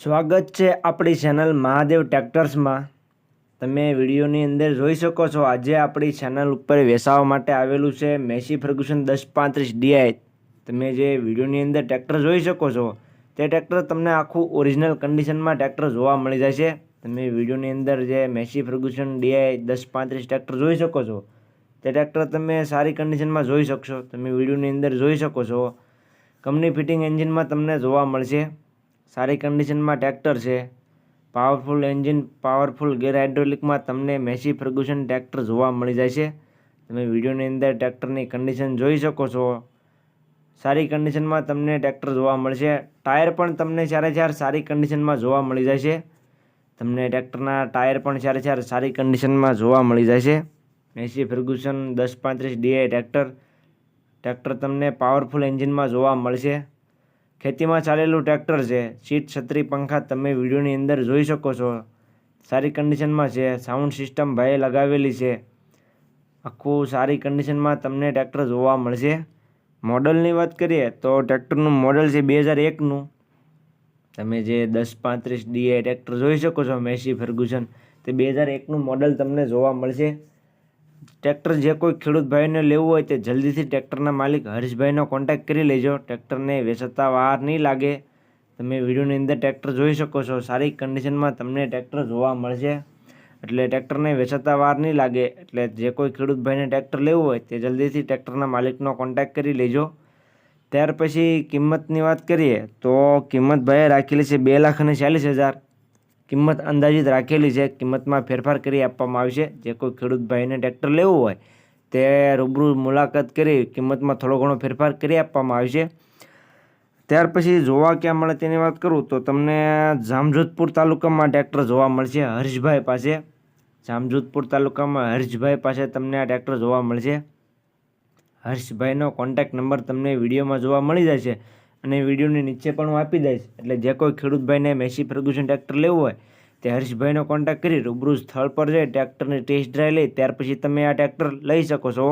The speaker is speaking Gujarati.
સ્વાગત છે આપણી ચેનલ મહાદેવ ટ્રેક્ટર્સમાં. તમે વિડીયોની અંદર જોઈ શકો છો, આજે આપણી ચેનલ ઉપર વેચાવા માટે આવેલું છે મેસી ફર્ગ્યુસન દસ પાંત્રીસ ડીઆઈ. તમે જે વિડીયોની અંદર ટ્રેક્ટર જોઈ શકો છો, તે ટ્રેક્ટર તમને આખું ઓરિજિનલ કન્ડિશનમાં ટ્રેક્ટર જોવા મળી છે તમે વિડીયોની અંદર જે મેસી ફર્ગ્યુસન ડીઆઈ દસ પાંત્રીસ ટ્રેક્ટર જોઈ શકો છો, તે ટ્રેક્ટર તમે સારી કન્ડિશનમાં જોઈ શકશો. તમે વિડીયોની અંદર જોઈ શકો છો, કંપની ફિટિંગ એન્જિનમાં તમને જોવા મળશે. સારી કન્ડિશનમાં ટ્રેક્ટર છે. પાવરફુલ એન્જિન પાવરફુલ ગેર હાઇડ્રોલિકમાં તમને મેસી ફર્ગ્યુસન ટ્રેક્ટર જોવા મળી જાય છે. તમે વિડીયોની અંદર ટ્રેક્ટરની કન્ડિશન જોઈ શકો છો. સારી કન્ડિશનમાં તમને ટ્રેક્ટર જોવા મળશે. ટાયર પણ તમને ચારે ચાર સારી કન્ડિશનમાં જોવા મળી જાય છે. તમને ટ્રેક્ટરના ટાયર પણ ચારે ચાર સારી કન્ડિશનમાં જોવા મળી જાય છે. મેસી ફર્ગ્યુસન દસ પાંત્રીસ ડીઆઈ ટ્રેક્ટર ટ્રેક્ટર તમને પાવરફુલ એન્જિનમાં જોવા મળશે. ખેતીમાં ચાલેલું ટ્રેક્ટર છે. સીટ, છત્રી, પંખા તમે વિડીયોની અંદર જોઈ શકો છો. સારી કન્ડિશનમાં છે. સાઉન્ડ સિસ્ટમ ભાઈએ લગાવેલી છે. આખું સારી કન્ડિશનમાં તમને ટ્રેક્ટર જોવા મળશે. મોડલની વાત કરીએ તો ટ્રેક્ટરનું મોડલ છે બે હજાર એકનું. તમે જે દસ પાંત્રીસ ડીએ ટ્રેક્ટર જોઈ શકો છો, મેસી ફર્ગ્યુસન તે બે હજાર એકનું મોડલ તમને જોવા મળશે. ટ્રેક્ટર જે કોઈ ખેડૂત ભાઈને લેવું હોય તે જલ્દીથી ટ્રેક્ટરના માલિક હરીશભાઈનો કોન્ટેક્ટ કરી લેજો. ટ્રેક્ટરને વેચતા વાર નહીં લાગે. તમે વિડીયોની અંદર ટ્રેક્ટર જોઈ શકો છો. સારી કન્ડિશનમાં તમને ટ્રેક્ટર જોવા મળશે. એટલે ટ્રેક્ટરને વેચતા વાર નહીં લાગે. એટલે જે કોઈ ખેડૂત ભાઈને ટ્રેક્ટર લેવું હોય તે જલ્દીથી ટ્રેક્ટરના માલિકનો કોન્ટેક્ટ કરી લેજો. ત્યાર પછી કિંમતની વાત કરીએ તો કિંમત ભાઈએ રાખેલી છે બે લાખ અને ચાલીસ હજાર. કિંમત અંદાજિત રાખેલી છે. કિંમતમાં ફેરફાર કરી આપવામાં આવશે જે કોઈ ખેડૂત ભાઈને ટ્રેક્ટર લેવું હોય, તે રૂબરૂ મુલાકાત કરી કિંમતમાં થોડો ઘણો ફેરફાર કરી આપવામાં આવશે ત્યાર પછી જોવા ક્યાં મળે તેની વાત કરું, તો તમને જામજોધપુર તાલુકામાં ટ્રેક્ટર જોવા મળશે હર્ષભાઈ પાસે. જામજોધપુર તાલુકામાં હર્ષભાઈ પાસે તમને આ ટ્રેક્ટર જોવા મળશે. હર્ષભાઈનો કોન્ટેક્ટ નંબર તમને વિડીયોમાં જોવા મળી જાય છે અને વિડીયોની નીચે પણ હું આપી દઈશ. એટલે જે કોઈ ખેડૂત ભાઈને મેસી ફર્ગ્યુસન ટ્રેક્ટર લેવું હોય, તે હર્ષભાઈનો કોન્ટેક્ટ કરી રૂબરૂ સ્થળ પર જઈ ટ્રેક્ટરની ટેસ્ટ ડ્રાઈવ લઈ, ત્યાર પછી તમે આ ટ્રેક્ટર લઈ શકો છો.